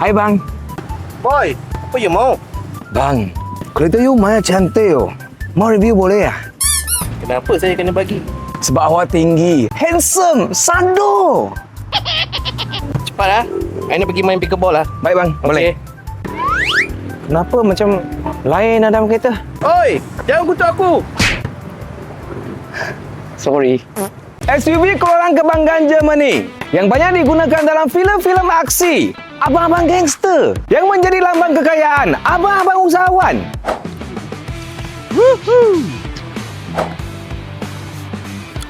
Hai bang. Boy, apa you mau? Bang, kereta you mana cantik oh. Mau review boleh ya? Kenapa saya kena bagi? Sebab awak tinggi, handsome, sando. Cepat lah. I nak pergi main pickleball lah. Baik bang, boleh. Kenapa macam lain Adam kereta? Oi, jangan kutuk aku. Sorry. SUV keluaran kebanggaan Germany yang banyak digunakan dalam filem-filem aksi. Abang-abang gangster yang menjadi lambang kekayaan abang-abang usahawan.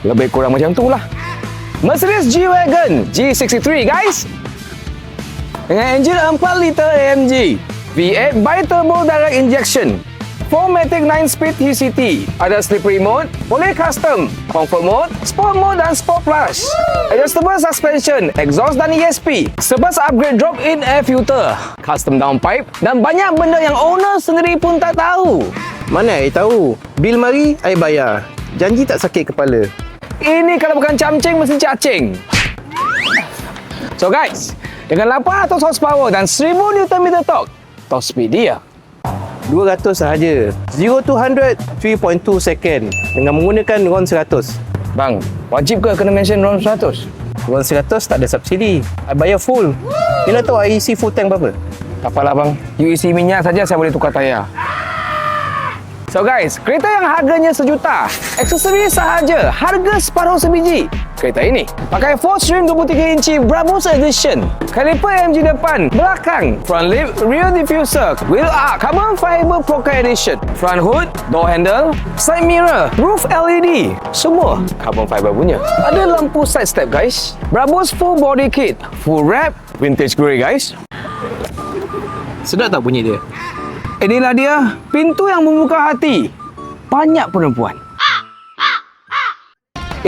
Lebih kurang macam tu lah. Mercedes G-Wagon G63 guys. Dengan enjin 4 liter AMG, V8 bi-turbo direct injection, 4matic 9-speed TCT, ada slippery mode, boleh custom, comfort mode, sport mode dan sport plus. Adjustable suspension, exhaust dan ESP, sebab upgrade drop-in air filter, custom downpipe dan banyak benda yang owner sendiri pun tak tahu. Mana I tahu? Bil mari, I bayar. Janji tak sakit kepala. Ini kalau bukan camcing mesti cacing. So guys, dengan 800 horsepower dan 1000 Nm torque, top speed dia 200 sahaja. 0 to 100, 3.2 second. Dengan menggunakan RON 100. Bang, wajib ke kena mention RON 100? RON 100 tak ada subsidi. I bayar full. Nak tahu I isi full tank berapa? Tak apalah bang, you isi minyak saja saya boleh tukar tayar. So guys, kereta yang harganya sejuta, aksesori sahaja, harga separuh sebiji. Kereta ini pakai 4 string 23 inci Brabus Edition. Kaliper AMG depan, belakang, front lip, rear diffuser, wheel arch, carbon fiber Proca Edition, front hood, door handle, side mirror, roof LED, semua carbon fiber punya. Ada lampu side step guys. Brabus full body kit, full wrap, vintage grey guys. Sedap tak bunyi dia? Inilah dia pintu yang membuka hati banyak perempuan.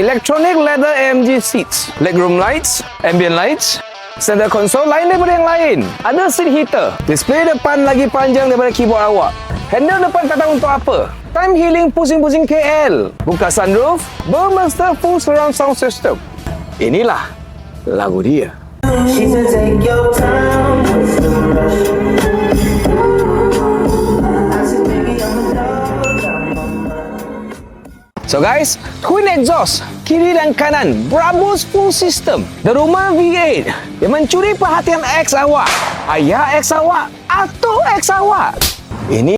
Electronic leather AMG seats, legroom lights, ambient lights, center console lain daripada yang lain. Ada seat heater, display depan lagi panjang daripada keyboard awak. Handle depan tak tahu untuk apa. Time healing pusing-pusing KL. Buka sunroof, Burmester full surround sound system. Inilah lagu dia. She said, take your time, So guys, twin exhaust kiri dan kanan, Brabus full system. The Roma V8 yang mencuri perhatian ex awak, ayah ex awak, atau ex awak. Ini